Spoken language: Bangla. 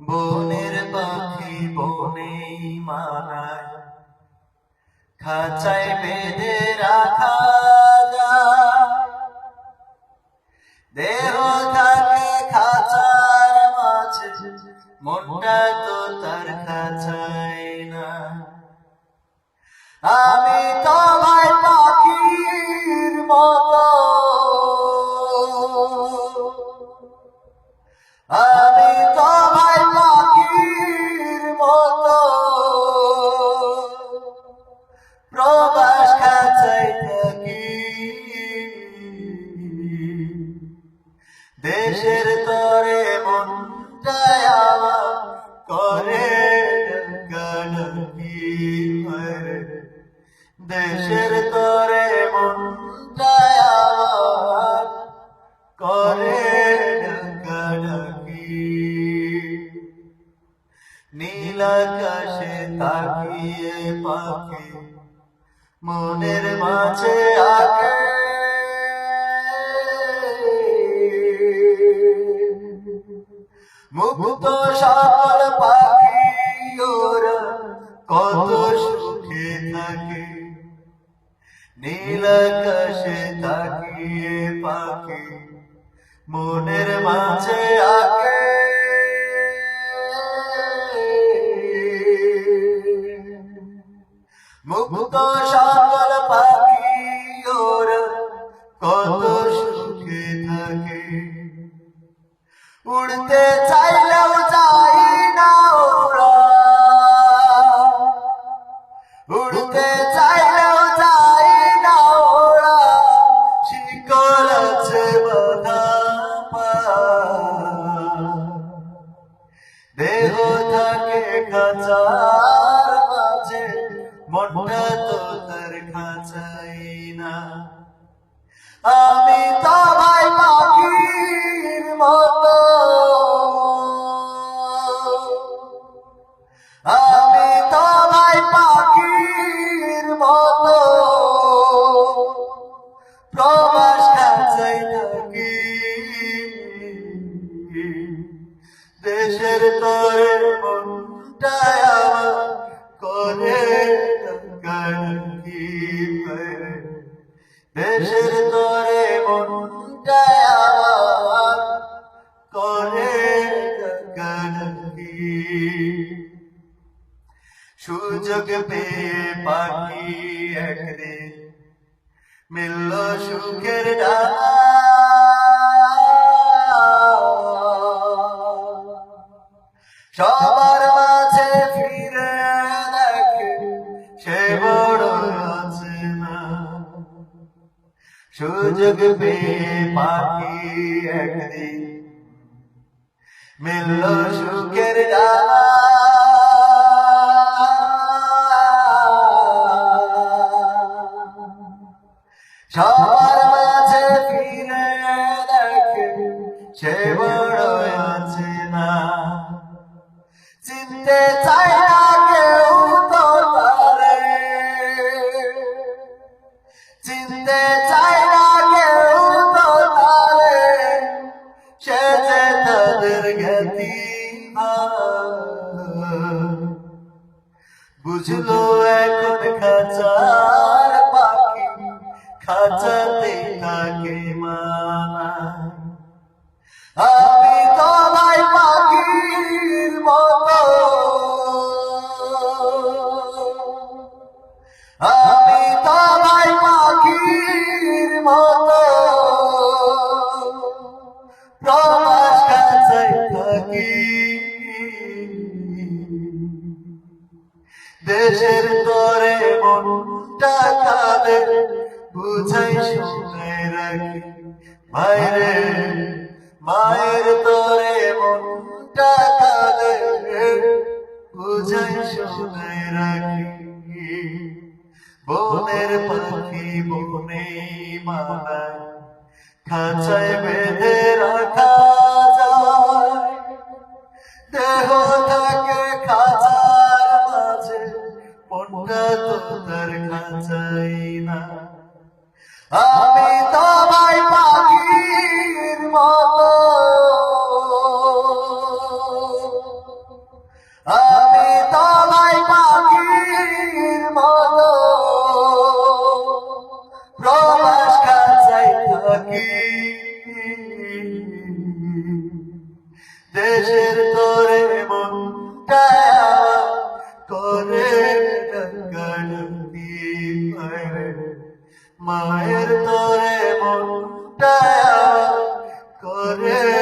বনের পাখি বনে মানায়। খাঁচায় বেঁধে রাখা দেহ থাকে খাঁচার মাছ মনটা দেশের তরে মনটায় আমার করে। দেশের তরে মনটায় আমার করে ডাকাডাকি নীল আকাশে তাকিয়ে পাখি, মনের মাঝে আগে মুক্ত সকল পাখি ওরা কত সুখে থাকে। নীল আকাশে তাকিয়ে পাখি মনের মাঝে আগে মুক্ত সকল পাখি উড়তে চাইলেও যাই না উড়তে চাইলেও যাই না ওরা। শিকল আছে বাধা দেহ থাকে খাঁচার মাঝে, মনটা তো তার খাঁচাই না। আমি তো টাকাকি দেশের তরে মনটায় করে টাকাকি সুযোগ পেয়ে পাখি একদিন মিলল সুখের ডাক। সবার সুযোগ পেয়ে পাখি একদিন মিলল সুখের ডাক। সবার মাঝে ফিরে দেখে সে বড় আছে না চিনতে চায় না কেউ তো তারে চিনতে চায় বুঝলো এখন খাঁচার পাখি, খাঁচাতে থাকে মানা আমি তো ভাই পাখির মতো। আমি তো ভাই পাখির মতো। দেশের তরে মনটা কালে বুঝাই শুনে রাখি। মায়েরে, মায়ের তরে মনটা কালে বুঝাই শুনে রাখি। বনের পাখি বনে মানা, খাঁচায় বেঁধে রাখা যায়। দেহ মনটা তো না। আমি তো ভাই পাখির মতো। আমি তোমায় পাখির মতো। প্রবাস কাছাই থাকি। দেশের তোরে মায়ের তোরে মনটা করে